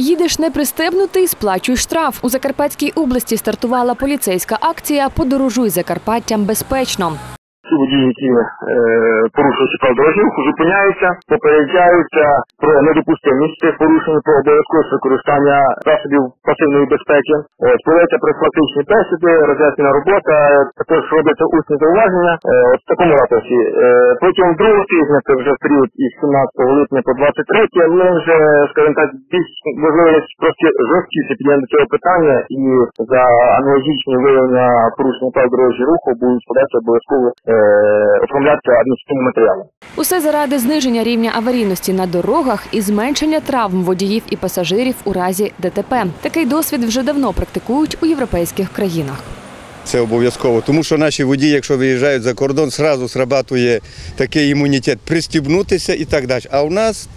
Їдеш не пристебнутий, сплачуй штраф. У Закарпатській області стартувала поліцейська акція Подорожуй Закарпаттям безпечно. Водії, які е, порушують правил дорожнього зупиняються, попереджаються про недопустимість цих порушень, про обов'язковість використання засобів пасивної безпеки. Проводяться профілактичні бесіди, роз'яснена робота, також робляться усні зауваження. Е, в такому ракурсі. Е, протягом другого тижня, це вже період із 17 липня по 23, ми вже, скажімо так, більш можливість трошки жорсткіше підняти цього питання і за аналогічні виявлення порушення правил дорожнього руху будуть складати обов'язково е, оформляти адміністративні матеріали. Усе заради зниження рівня аварійності на дорогах і зменшення травм водіїв і пасажирів у разі ДТП. Такий досвід вже давно практикують у європейських країнах. Це обов'язково, тому що наші водії, якщо виїжджають за кордон, зразу срабатує такий імунітет пристібнутися і так далі. А у нас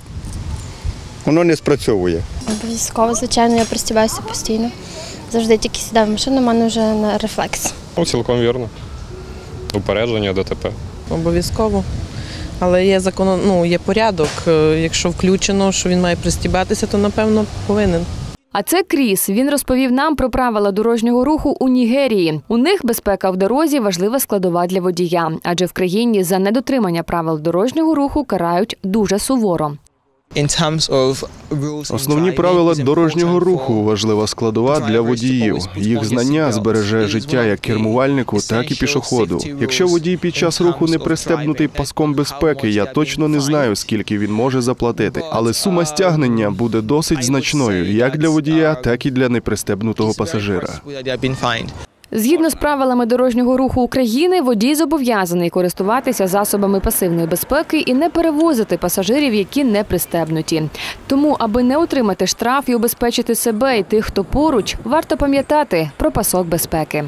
воно не спрацьовує. Обов'язково, звичайно, я пристібаюся постійно. Завжди тільки сідаю в машину, у мене вже на рефлекс. Ну, цілком вірно. Упередження ДТП. Обов'язково. Але є закон, ну, є порядок. Е, Якщо включено, що він має пристібатися, то напевно повинен. А це Кріс. Він розповів нам про правила дорожнього руху у Нігерії. У них безпека в дорозі важлива складова для водія, адже в країні за недотримання правил дорожнього руху карають дуже суворо. Основні правила дорожнього руху важлива складова для водіїв. Їх знання збереже життя як кермувальнику, так і пішоходу. Якщо водій під час руху не пристебнутий паском безпеки, я точно не знаю, скільки він може заплатити. Але сума стягнення буде досить значною як для водія, так і для непристебнутого пасажира. Згідно з правилами дорожнього руху України, водій зобов'язаний користуватися засобами пасивної безпеки і не перевозити пасажирів, які не пристебнуті. Тому, аби не отримати штраф і убезпечити себе і тих, хто поруч, варто пам'ятати про пасок безпеки.